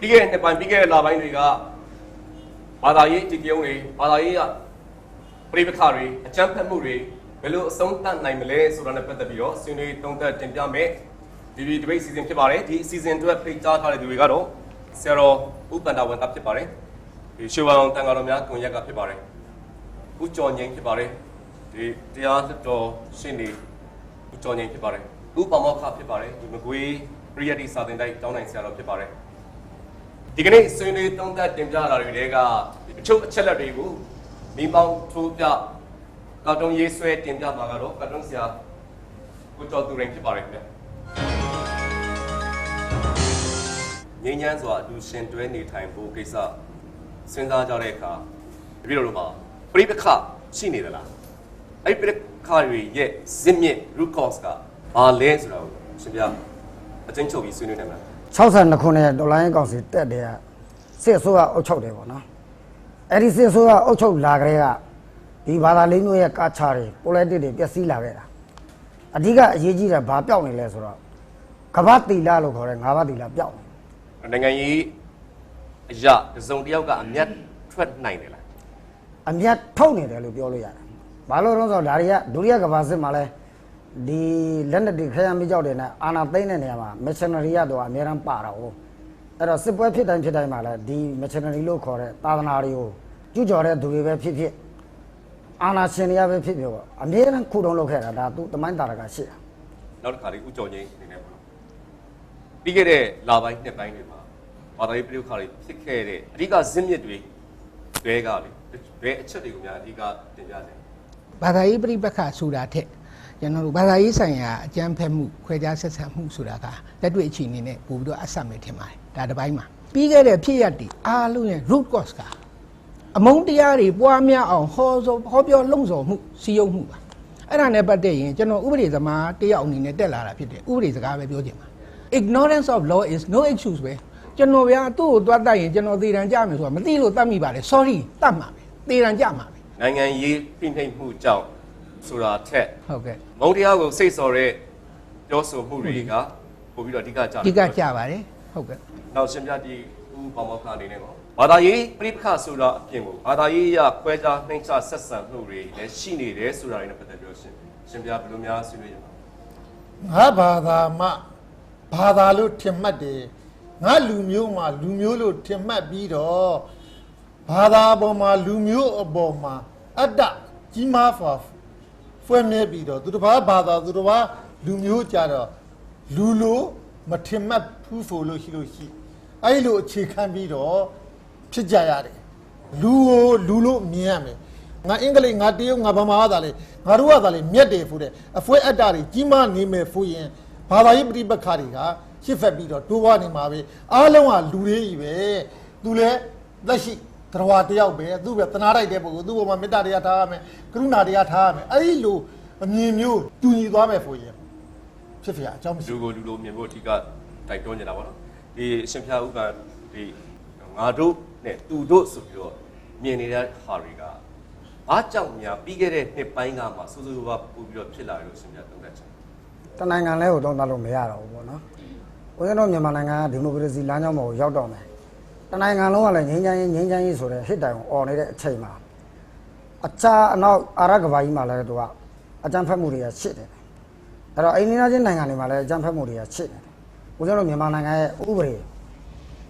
ပြီးခဲ့တဲ့နှစ်ပိုင်းပြီးခဲ့တဲ့လပိုင်းတွေကဘာသာရေးအကြည့်ပြုံးတွေဘာသာရေးကပြည်ပခါတွေအကြမ်းဖက်မှုတွေဘယ်လိုအဆုံးသတ်နိုင်မလဲဆိုတာနဲ့ပတ်သက်ပြီးတော့ဆွေးနွေးသုံးသပ်တင်ပြမယ်ဒီဒီ debate season ဖြစ်ပါတယ်ဒီ season အတွက်ဖိတ်ကြားထားတဲ့သူတွေကတော့ဆရာတော်ဥပ္ပန္ဒဝန်သားဖြစ်ပါတယ်ဒီရွှေဝါအောင်တန်ဃာတော်များကွန်ရက်ကဖြစ်ပါတယ်ဦးကျော်ငိမ့်ဖြစ်ပါတယ်ဒီတရားလွှတ်တော်ရှင်းနေဦးကျော်ငိမ့်ဖြစ်ပါတယ်ဦးပေါမောက်ခဖြစ်ပါတယ်ဒီမကွေးပရိယတ်တိစာသင်တိုက်တောင်းနိုင်ဆရာတော်ဖြစ်ပါတယ် ဒီကနေ့ဆွေးနွေးသုံးသပ်တင်ပြလာတွေတဲကအချုပ်အချက်လက်တွေကိုမိမောင်းထိုးပြကာတွန်းရေးဆွဲတင်ပြမှာကတော့ကာတွန်းဆရာကိုကျော်သူရင်ဖြစ်ပါတယ်ခင်ဗျငင်းညမ်းစွာအတူရှင်တွဲနေထိုင်ဖို့ကိစ္စစဉ်းစားကြတဲ့အခါတပည့်တော်တို့မှာပြိပခရှိနေသလားအဲ့ပြိပခတွေရဲ့ဇစ်မြစ် root cause ကဘာလဲဆိုတာကိုရှင်ပြအချင်းချုပ်ပြီးဆွေးနွေးနိုင်မလား 62ခုနှစ်ဒေါ်လာရင်းကောင်စီတက်တယ်ကစစ်အစိုးရအုပ်ချုပ်တယ်ပေါ့နော်အဲ့ဒီစစ်အစိုးရအုပ်ချုပ်လာကြတဲ့ကဒီဘာသာလေးမျိုးရဲ့ကာချာတွေ politics တွေပျက်စီးလာခဲ့တာအဓိကအရေးကြီးတာဘာပြောက်နေလဲဆိုတော့ကမ္ဘာတီလာလို့ခေါ်တဲ့ငါးပါးတီလာပြောက်နေနိုင်ငံရေးအရာတစ်စုံတစ်ယောက်ကအမျက်ထွက်နိုင်တယ်လားအမျက်ထုတ်နေတယ်လို့ပြောလို့ရတယ်ဘာလို့လဲဆိုတော့ဒါတွေကဒုတိယကမ္ဘာစစ်မှာလဲ ဒီလက်နက်တွေခရမ်းမကြောက်တယ်နဲ့အာနာသိမ့်တဲ့နေရာမှာ missionary ရတော့အများရန်ပါတာဟုတ်အဲ့တော့စစ်ပွဲဖြစ်တိုင်းဖြစ်တိုင်းမှာလဲဒီ missionary လို့ခေါ်တဲ့သာသနာတွေကိုကျူးကျော်တဲ့သူတွေပဲဖြစ်ဖြစ်အာနာရှင်တွေကပဲဖြစ်ဖြစ်ပေါ့အများရန်ခုတုံးလုပ်ခဲ့တာဒါသူတမိုင်းတာရကရှိတာနောက်တစ်ခါလေးဥကြော်ငိမ့်အနေနဲ့ပေါ့နော်ပြီးခဲ့တဲ့လပိုင်းနှစ်ပိုင်းတွေမှာဘာသာရေးပြည်ခါတွေဖြစ်ခဲ့တဲ့အဓိကဇင်းမြစ်တွေဘဲကလေဘဲအချက်တွေကိုများအဓိကတင်ပြစေဘာသာရေးပြိပက္ခဆိုတာထက် ကျွန်တော်တို့ဘာသာရေးဆိုင်ရာအကြမ်းဖက်မှုခွဲခြားဆက်ဆံမှုဆိုတာကလက်တွေ့အခြေအနေနဲ့ပို့ပြီးတော့အဆက်မဲ့ထင်ပါတယ်ဒါတစ်ပိုင်းမှာပြီးခဲ့တဲ့ဖြစ်ရပ်တွေအားလုံးရဲ့ root cause ကအမုန်းတရားတွေပွားများအောင်ဟောဆိုဟောပြောလှုံ့ဆော်မှုစီယုံမှုပါအဲ့ဒါနဲ့ပတ်သက်ရင်ကျွန်တော်ဥပဒေသမားတယောက်အနေနဲ့တက်လာတာဖြစ်တယ်ဥပဒေစကားပဲပြောချင်ပါ ignorance of law is no excuse ပဲကျွန်တော်ဗျာသူ့ကိုသွားတတ်ရင်ကျွန်တော်သေတံကြမယ်ဆိုတာမသိလို့တတ်မိပါလေ sorry တတ်မှာပဲသေတံကြမှာပဲနိုင်ငံရေးဖိနှိပ်မှုကြောင့် ဆိုတာထက်ဟုတ်ကဲ့မုံတရားကိုစိတ်ဆော်တဲ့ပြောဆိုမှုတွေကပို့ပြီးတော့အဓိကကြတယ်ဒီကကြပါတယ်ဟုတ်ကဲ့နောက်ရှင်ပြတီဦးပေါမောက်ခအနေနဲ့ပေါ့ဘာသာရေးပြိပခဆိုတာအပြင်ကိုဘာသာရေးအရခွဲခြားနှိမ့်ချဆက်ဆံမှုတွေလည်းရှိနေတယ်ဆိုတာတွေနဲ့ပတ်သက်ပြီးတော့ရှင်ရှင်ပြဘယ်လိုများဆွေးနွေးကြပါငါဘာသာမှဘာသာလို့ထင်မှတ်တယ်ငါလူမျိုးမှလူမျိုးလို့ထင်မှတ်ပြီးတော့ဘာသာပေါ်မှာလူမျိုးအပေါ်မှာအတ္တကြီးမားစွာ ဖွင့်မြဲပြီးတော့သူတစ်ပါးဘာသာသူတစ်ပါးလူမျိုးကြတော့လူလိုမထင်မှတ်ဘူးဆိုလို့ရှိလို့ရှိအဲ့လိုအခြေခံပြီးတော့ဖြစ်ကြရတယ်လူကိုလူလို့မြင်ရမယ်ငါအင်္ဂလိပ်ငါတရုတ်ငါဗမာသာလေငါတို့ကသာလေမြက်တယ်ဆိုတဲ့အဖွဲအတ္တတွေကြီးမားနေမယ်ဆိုရင်ဘာသာရေးပဋိပက္ခတွေကရှစ်ဖက်ပြီးတော့တိုးဝါနေမှာပဲအားလုံးကလူတွေကြီးပဲသူလည်းလက်ရှိ တရားတယောက်ပဲသူပဲတနာလိုက်တဲ့ပုဂ္ဂိုလ်သူ့ဘောမှာမေတ္တာတရားထားရမယ်ကရုဏာတရားထားရမယ်အဲ့ဒီလိုအမြင်မျိုးတူညီသွားမယ်ဆိုရင်ဖြစ်ဖျားအကြောင်းမရှိလူကိုလူလိုမြင်ဖို့အဓိကတိုက်တွန်းနေတာပေါ့နော်ဒီအရှင်ဖျားဥကဒီငါတို့နဲ့သူတို့ဆိုပြီးတော့မြင်နေတဲ့ဟာတွေကအားကြောင့်များပြီးခဲ့တဲ့နှစ်ပိုင်းကမှစူးစူးဝါးပို့ပြီးတော့ဖြစ်လာတယ်လို့ရှင်ပြသုံးသပ်ချင်တနိုင်ငံလဲကိုတော့သားလို့မရတော့ဘူးပေါ့နော်ဦးဇင်းတို့မြန်မာနိုင်ငံကဒီမိုကရေစီလမ်းကြောင်းပေါ်ကိုရောက်တော့မယ် တနိုင်ငံလုံးကလည်းငြိမ်းချမ်းရေးငြိမ်းချမ်းရေးဆိုတဲ့ဟစ်တိုင်ကိုអော်နေတဲ့အချိန်မှာအချာအနောက်အာရကဘာကြီးမှာလည်းသူကအကြမ်းဖက်မှုတွေကရှစ်တယ်အဲ့တော့အိန္ဒိယချင်းနိုင်ငံတွေမှာလည်းအကြမ်းဖက်မှုတွေကရှစ်တယ်ဦးဇင်းတို့မြန်မာနိုင်ငံရဲ့ဥပဒေ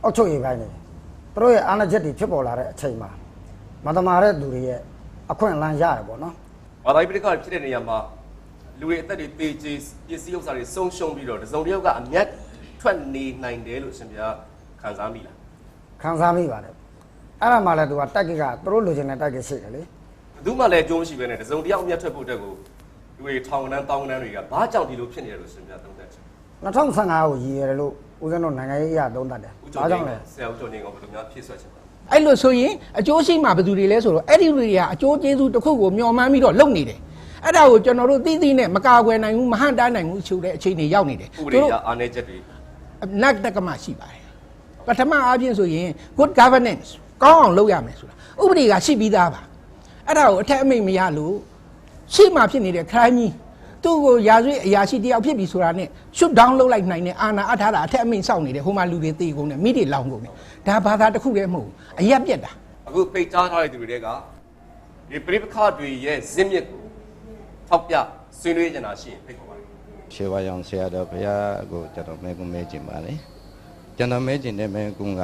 အောက်ချုပ်ရေးပိုင်းတွေသူတို့ရဲ့အာဏာချက်တွေဖြစ်ပေါ်လာတဲ့အချိန်မှာမတမာတဲ့သူတွေရဲ့အခွင့်အလမ်းရတယ်ပေါ့နော်ဘာသာရေးပြည်ခါဖြစ်တဲ့နေရာမှာလူတွေအသက်တွေပေချေပစ္စည်းဥစ္စာတွေဆုံးရှုံးပြီးတော့တစုံတစ်ယောက်ကအမျက်ထွက်နေနိုင်တယ်လို့ရှင်ပြခံစားမိလား ခံစားမိပါတယ်အဲ့ဒါမှလည်းသူကတက်ကစ်ကသူတို့လိုချင်တဲ့တက်ကစ်ရှိတယ်လေဘယ်သူမှလည်းအကျိုးမရှိဘဲနဲ့တစုံတစ်ယောက်အမျက်ထွက်ဖို့အတွက်ကိုလူတွေထောင်ကန်းတောင်းကန်းတွေကဘာကြောင့်ဒီလိုဖြစ်နေတယ်လို့ရှင်ပြသုံးသပ်ချင်2015ကိုရည်ရတယ်လို့ဦးဇင်းတို့နိုင်ငံရေးအရာသုံးတတ်တယ်ဦး။ကျော်ဒါနေကြောင့်ကလဲဆရာဦးကျော်နေကဘယ်လိုများဖြည့်ဆွတ်ချင်ပါလဲအဲ့လိုဆိုရင်အကျိုးရှိမှဘယ်သူတွေလဲဆိုတော့အဲ့ဒီလူတွေကအကျိုးကျေးဇူးတစ်ခုကိုမျှော်မှန်းပြီးတော့လုပ်နေတယ်အဲ့ဒါကိုကျွန်တော်တို့သိသိနဲ့မကာကွယ်နိုင်ဘူးမဟန်တားနိုင်ဘူးဆိုတဲ့အခြေအနေရောက်နေတယ်ဥပဒေအရအားနည်းချက်တွေနတ်တက္ကမရှိပါတယ် ပထမအားဖြင့်ဆိုရင် good governance ကောင်းအောင်လုပ်ရမယ်ဆိုတာဥပဒေကရှိပြီးသားပါအဲ့ဒါကိုအထက်အမိန့်မရလို့ရှိမှဖြစ်နေတဲ့ crime ကြီးသူ့ကိုရာဇဝတ်အရာရှိတယောက်ဖြစ်ပြီဆိုတာနဲ့ shoot down လုပ်လိုက်နိုင်တဲ့အာဏာအပ်ထားတာအထက်အမိန့်စောင့်နေတယ်ဟိုမှာလူတွေတေကုန်တယ်မိတွေလောင်ကုန်တယ်ဒါဘာသာတစ်ခုတည်းမဟုတ်ဘူးအရက်ပြက်တာအခုပိတ်ကြားထားတဲ့သူတွေကဒီပြိပခါတွေရဲ့ဇင်းမြစ်ကိုထောက်ပြဆွေးနွေးကြတာရှိရင်ဖိတ်ခေါ်ပါတယ်ရှေးဝါရောင်ဆရာတော်ဘုရားကိုကျွန်တော်မဲကုမဲခြင်းပါလေ ကျွန်တော်မဲခြင်းတဲ့မဲကုက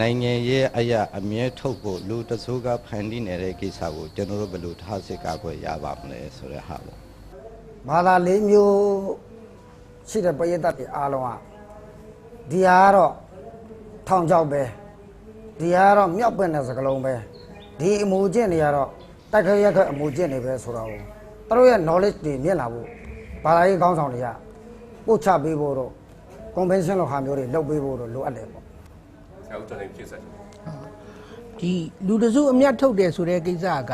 နိုင်ငံရဲ့အရာအမြဲထုတ်ဖို့လူတစိုးကဖန်တီးနေတဲ့ကိစ္စကိုကျွန်တော်တို့ဘယ်လိုထားစစ်ကာကွယ်ရပါမလဲဆိုတဲ့ဟာပေါ့ဘာသာလေးမျိုးရှိတဲ့ပရိသတ်တွေအားလုံးကဒီဟာကတော့ထောင်ချောက်ပဲဒီဟာကတော့မြောက်ပင့်တဲ့စကလုံးပဲဒီအမူအကျင့်တွေကတော့တိုက်ခရက်ခက်အမူအကျင့်တွေပဲဆိုတော့သူတို့ရဲ့ knowledge တွေမြင့်လာဖို့ဘာသာရေးကောင်းဆောင်တွေကပို့ချပေးဖို့တော့ convention လိုဟာမျိုးတွေလုပ်ပေးဖို့တော့လိုအပ်တယ်ပေါ့ဆရာဦးကျော်နေဖြည့်ဆွတ်ချင်ဒီလူတစုအမျက်ထုတ်တယ်ဆိုတဲ့ကိစ္စက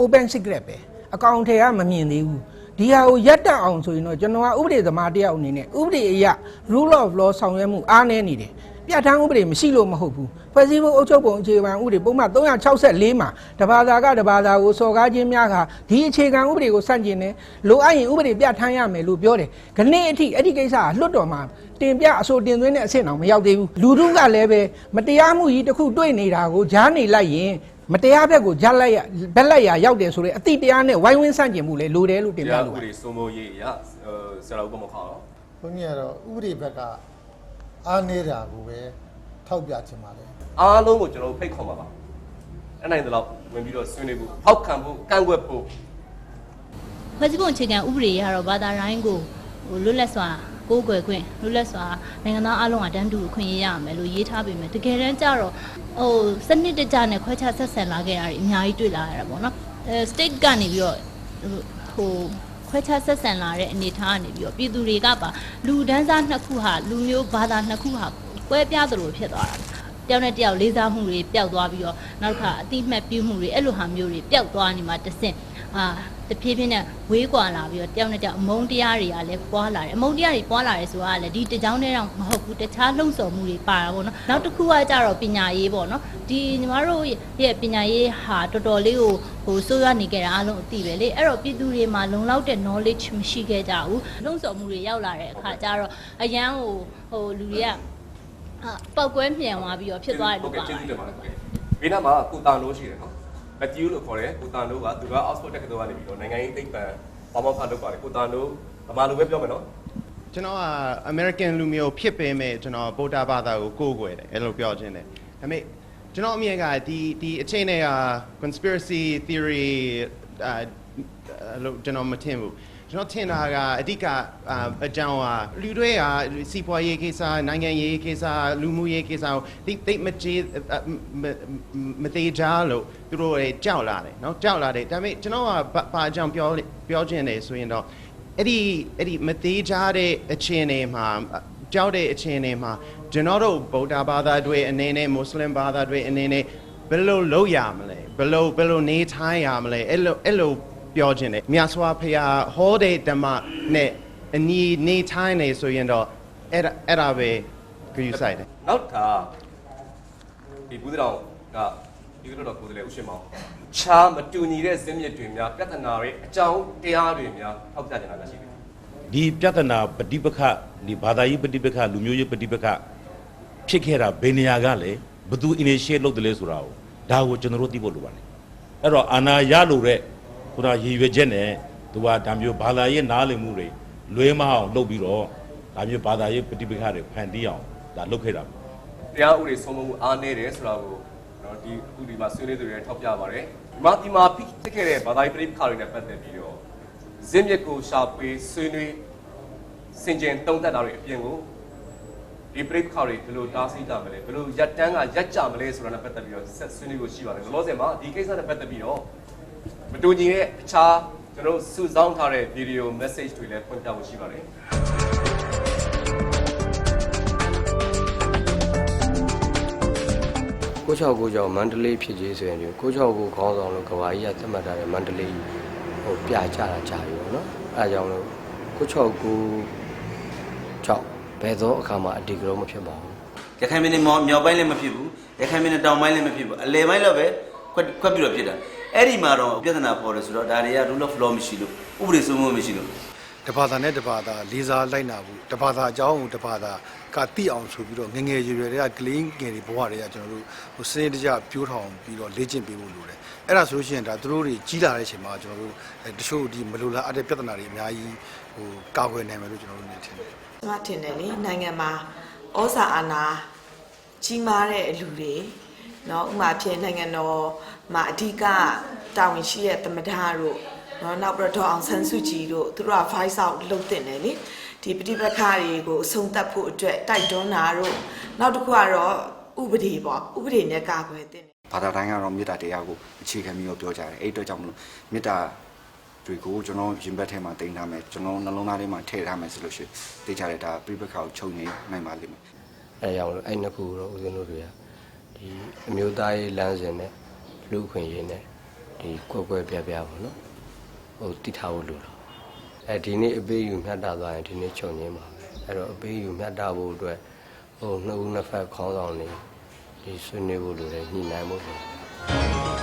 open secret ပဲအကောင့်ထဲကမမြင်သေးဘူးဒီဟာကိုရပ်တန့်အောင်ဆိုရင်တော့ကျွန်တော်ကဥပဒေသမားတယောက်အနေနဲ့ဥပဒေအရ rule of law ဆောင်ရွက်မှုအားနည်းနေတယ် ပြဋ္ဌာန်းဥပဒေမရှိလို့မဟုတ်ဘူးဖွဲ့စည်းပုံအုပ်ချုပ်ပုံအခြေခံဥပဒေပုံမှန်364မှာတဘာသာကတဘာသာကိုစော်ကားခြင်းများကဒီအခြေခံဥပဒေကိုစန့်ကျင်တယ်လိုအပ်ရင်ဥပဒေပြဋ္ဌာန်းရမယ်လို့ပြောတယ်ခဏအထိအဲ့ဒီကိစ္စကလွတ်တော်မှာတင်ပြအဆိုတင်သွင်းတဲ့အဆင့်အောင်မရောက်သေးဘူးလူထုကလည်းပဲမတရားမှုကြီးတစ်ခုတွေ့နေတာကိုကြားနေလိုက်ရင်မတရားဘက်ကိုကြားလိုက်ရဘက်လိုက်ရရောက်တယ်ဆိုတဲ့အတိတရားနဲ့ဝိုင်းဝန်းဆန့်ကျင်မှုလေလိုတယ်လို့တင်ပြတရားလိုဥပပါဒေစိုးမိုးရေးအရဆရာဦးကမခါတော့ဘုန်းကြီးကတော့ဥပဒေဘက်က အားနေတာကိုပဲထောက်ပြချင်ပါတယ် အားလုံးကိုကျွန်တော်တို့ဖိတ်ခေါ်ပါပါအဲ့နိုင်တဲ့လောက်ဝင်ပြီးတော့ဆွေးနွေးဖို့ဖောက်ခံဖို့ကန့်ကွက်ဖို့ဖွဲ့စည်းပုံအခြေခံဥပဒေရတော့ဘာသာတိုင်းကိုဟိုလွတ်လပ်စွာကိုးကွယ်ခွင့်လွတ်လပ်စွာနိုင်ငံသားအလုံးအတန်းတူခွင့်ရရမယ်လို့ရေးထားပေမဲ့တကယ်တမ်းကျတော့ဟိုစနစ်တကျနဲ့ခွဲခြားဆက်ဆံလာခဲ့တာတွေအများကြီးတွေ့လာရတာပေါ့နော်အဲ state ကနေပြီးတော့ဟို ခွဲခြားဆက်ဆံလာတဲ့အနေအထားကနေပြီးတော့ပြည်သူတွေကပါလူဒန်းစားနှစ်ခုဟာလူမျိုးဘာသာနှစ်ခုဟာကွဲပြားသလိုဖြစ်သွားတာ တယောက်နဲ့တယောက်လေးစားမှုတွေပျောက်သွားပြီးတော့နောက်တစ်ခါအတိအမှတ်ပြုမှုတွေအဲ့လိုဟာမျိုးတွေပျောက်သွားနေမှာတစ်ဆင့်အာတဖြည်းဖြည်းနဲ့ဝေးကွာလာပြီးတော့တယောက်နဲ့တယောက်အမုန်းတရားတွေကလည်းပွားလာတယ်အမုန်းတရားတွေပွားလာတယ်ဆိုတာကလည်းဒီတစ်ကြောင်းတည်းတော့မဟုတ်ဘူးတခြားလှုံ့ဆော်မှုတွေပါတာပေါ့နော်နောက်တစ်ခုကကြတော့ပညာရေးပေါ့နော်ဒီညီမတို့ရဲ့ပညာရေးဟာတော်တော်လေးကိုဟိုစိုးရွားနေကြတာအားလုံးအသိပဲလေအဲ့တော့ပြည်သူတွေမှာလုံလောက်တဲ့ knowledge မရှိခဲ့ကြဘူးလှုံ့ဆော်မှုတွေရောက်လာတဲ့အခါကျတော့အရန်ဟိုဟိုလူတွေကအာ ပောက်ကွဲမြန်သွားပြီးတော့ဖြစ်သွားတယ်လို့ပါကျေးဇူးတင်ပါတယ်ဘေးနားမှာကိုတာနိုးရှိတယ်နော်လက်ကျူးလို့ခေါ်တယ်ကိုတာနိုးကသူက Oxford တက္ကသိုလ်ကနေပြီးတော့နိုင်ငံရေးသိပ္ပံဘာမောက်ခလုပ်ပါတယ်ကိုတာနိုးဗမာလိုပဲပြောမယ်နော်ကျွန်တော်က American လူမျိုးဖြစ်ပေမဲ့ကျွန်တော်ဗုဒ္ဓဘာသာကိုကိုးကွယ်တယ်အဲ့လိုပြောခြင်းတယ်ဒါပေမဲ့ကျွန်တော်အမြင်ကဒီဒီအချိန်တွေက conspiracy theory အာအဲ့လိုကျွန်တော်မထင်ဘူး ကျွန်တော်ထင်တာကအဓိကအအကြောင်းကလူတွေကစီးပွားရေးကိစ္စနိုင်ငံရေးကိစ္စလူမှုရေးကိစ္စကိုတိတ်တိတ်မကြေးမမသေးကြလို့သူတို့တွေကြောက်လာတယ်เนาะကြောက်လာတယ်ဒါပေမဲ့ကျွန်တော်ကဘာဘာအကြောင်းပြောပြောခြင်းတယ်ဆိုရင်တော့ အဲ့ဒီအဲ့ဒီမသေးကြတဲ့အခြေအနေမှာကြောက်တဲ့အခြေအနေမှာကျွန်တော်တို့ဗုဒ္ဓဘာသာတွေအနေနဲ့မွတ်စလင်ဘာသာတွေအနေနဲ့ဘယ်လိုလုပ်ရမလဲဘယ်လိုဘယ်လိုနေထိုင်ရမလဲအဲ့လိုအဲ့လို ပြောခြင်းနဲ့မြတ်စွာဘုရားဟောတဲ့ဓမ္မနဲ့အညီနေထိုင်နေဆိုရင်တော့အဲ့ဒါအဲ့ဒါပဲကြည့်ဆိုင်တယ် နောက်တာဒီဘူးတောင်ကဒီလိုတော့ကိုယ်တည်းဥရှင်မောင်ချာမတူညီတဲ့ဇင်းမြစ်တွေများပြဿနာတွေအကြောင်းတရားတွေများထောက်ပြနေတာလည်းရှိတယ် ဒီပြဿနာပฏิပက္ခဒီဘာသာရေးပฏิပက္ခလူမျိုးရေးပฏิပက္ခဖြစ်ခဲ့တာဘယ်နေရာကလဲဘသူ initiate လုပ်တယ်လဲဆိုတာကိုဒါကိုကျွန်တော်တို့သိဖို့လိုပါတယ်အဲ့တော့အာနာရလို့တဲ့ ခုနရည်ရွယ်ချက်နဲ့သူကဒါမျိုးဘာသာရေးနားလည်မှုတွေလွဲမအောင်လုပ်ပြီးတော့ဒါမျိုးဘာသာရေးပฏิပက္ခတွေဖန်တီးအောင်ဒါလုပ်ခဲ့တာပေါ့တရားဥပဒေဆုံးမမှုအားနည်းတယ်ဆိုတာကိုတော့ဒီအခုဒီမှာဆွေးနွေးသူတွေထောက်ပြပါတယ်ဒီမှာဒီမှာဖြစ်ခဲ့တဲ့ဘာသာရေးပြိပခါတွေနဲ့ပတ်သက်ပြီးတော့ဇင်းမြစ်ကိုရှာဖွေဆွေးနွေးစင်ကြင်တုံးသက်တာတွေအပြင်ကိုဒီပြိပခါတွေဘယ်လိုတားဆီးကြမလဲဘယ်လိုရက်တန်းကရက်ကြမလဲဆိုတာနဲ့ပတ်သက်ပြီးတော့ဆက်ဆွေးနွေးဖို့ရှိပါတယ်လောလောဆယ်မှာဒီကိစ္စနဲ့ပတ်သက်ပြီးတော့ မတူညီတဲ့အခြားကျွန်တော်စုဆောင်းထားတဲ့ video message တွေလည်းဖွင့်ပြဖို့ရှိပါတယ်969ကြောင့်မန္တလေးဖြစ်ကြီးဆိုရင်ဒီ969ခေါင်းဆောင်လို့ကဘာကြီးကသတ်မှတ်ထားတဲ့မန္တလေးဟိုပြချတာကြာပြီပေါ့နော်အဲအကြောင်းလို့969ကြောင့်ဘယ်သောအခါမှအတီကတော့မဖြစ်ပါဘူးရခိုင်မင်းနဲ့မြောက်ပိုင်းလည်းမဖြစ်ဘူးရခိုင်မင်းနဲ့တောင်ပိုင်းလည်းမဖြစ်ဘူးအလယ်ပိုင်းတော့ပဲခွက်ခွက်ပြီးတော့ဖြစ်တာ အဲ့ဒီမှာတော့ပြဿနာပေါ်တယ်ဆိုတော့ဒါတွေက rule of law မရှိလို့ဥပဒေစိုးမိုးမရှိလို့တဘာသာနဲ့တဘာသာလေးစားလိုက်နာဘူးတဘာသာအကြောင်းကိုတဘာသာကတိအောင်ဆိုပြီးတော့ငယ်ငယ်ရွယ်ရွယ်တွေကကလေးငယ်တွေဘဝတွေကကျွန်တော်တို့ဟိုစနစ်တကျပြိုးထောင်ပြီးတော့လေ့ကျင့်ပေးဖို့လိုတယ်အဲ့ဒါဆိုလို့ရှိရင်ဒါသူတို့တွေကြီးလာတဲ့အချိန်မှာကျွန်တော်တို့အဲတချို့ဒီမလိုလားအပ်တဲ့ပြဿနာတွေအများကြီးဟိုကာကွယ်နိုင်မယ်လို့ကျွန်တော်တို့နေထင်တယ်ကျမထင်တယ်လေနိုင်ငံမှာဩဇာအာဏာကြီးမားတဲ့လူတွေ နော်ဥပမာဖြင့်နိုင်ငံတော်မှာအဓိကတာဝန်ရှိတဲ့သမ္မတတို့နော်နောက်ပြီးတော့အောင်ဆန်းစုကြည်တို့သူတို့က voice out လုပ်တင်တယ်လေဒီပဋိပက္ခတွေကိုအဆုံးသတ်ဖို့အတွက်တိုက်တွန်းတာတို့နောက်တစ်ခုကတော့ဥပဒေပေါ့ဥပဒေနဲ့ကာကွယ်တင်ဘာသာတိုင်းကတော့မေတ္တာတရားကိုအခြေခံပြီးတော့ပြောကြတယ်အဲ့အတွက်ကြောင့်မလို့မေတ္တာတွေကိုကျွန်တော်ရင်ဘတ်ထဲမှာတင်ထားမယ်ကျွန်တော်နှလုံးသားထဲမှာထည့်ထားမယ်ဆိုလို့ရှိရင်သိကြတယ်ဒါပြိပခါကိုချုပ်ငိမ့်နိုင်ပါလိမ့်မယ်အဲရအောင်လို့အဲ့နှစ်ခုတော့ဦးဇင်းတို့တွေက ဒီအမျိုးသားရေးလမ်းစဉ်နဲ့လူ့အခွင့်အရေးနဲ့ဒီကွက်ကွက်ပြားပြားပေါ့နော်ဟိုတိထားဖို့လိုတော့အဲဒီနေ့အပေးယူမြတ်တာသွားရင်ဒီနေ့ချုပ်ငင်းပါပဲအဲ့တော့အပေးယူမြတ်တာဖို့အတွက်ဟိုနှစ်ဦးနှစ်ဖက်ခေါင်းဆောင်နေဒီဆွေးနွေးဖို့လိုတယ်ညှိနှိုင်းဖို့လိုတယ်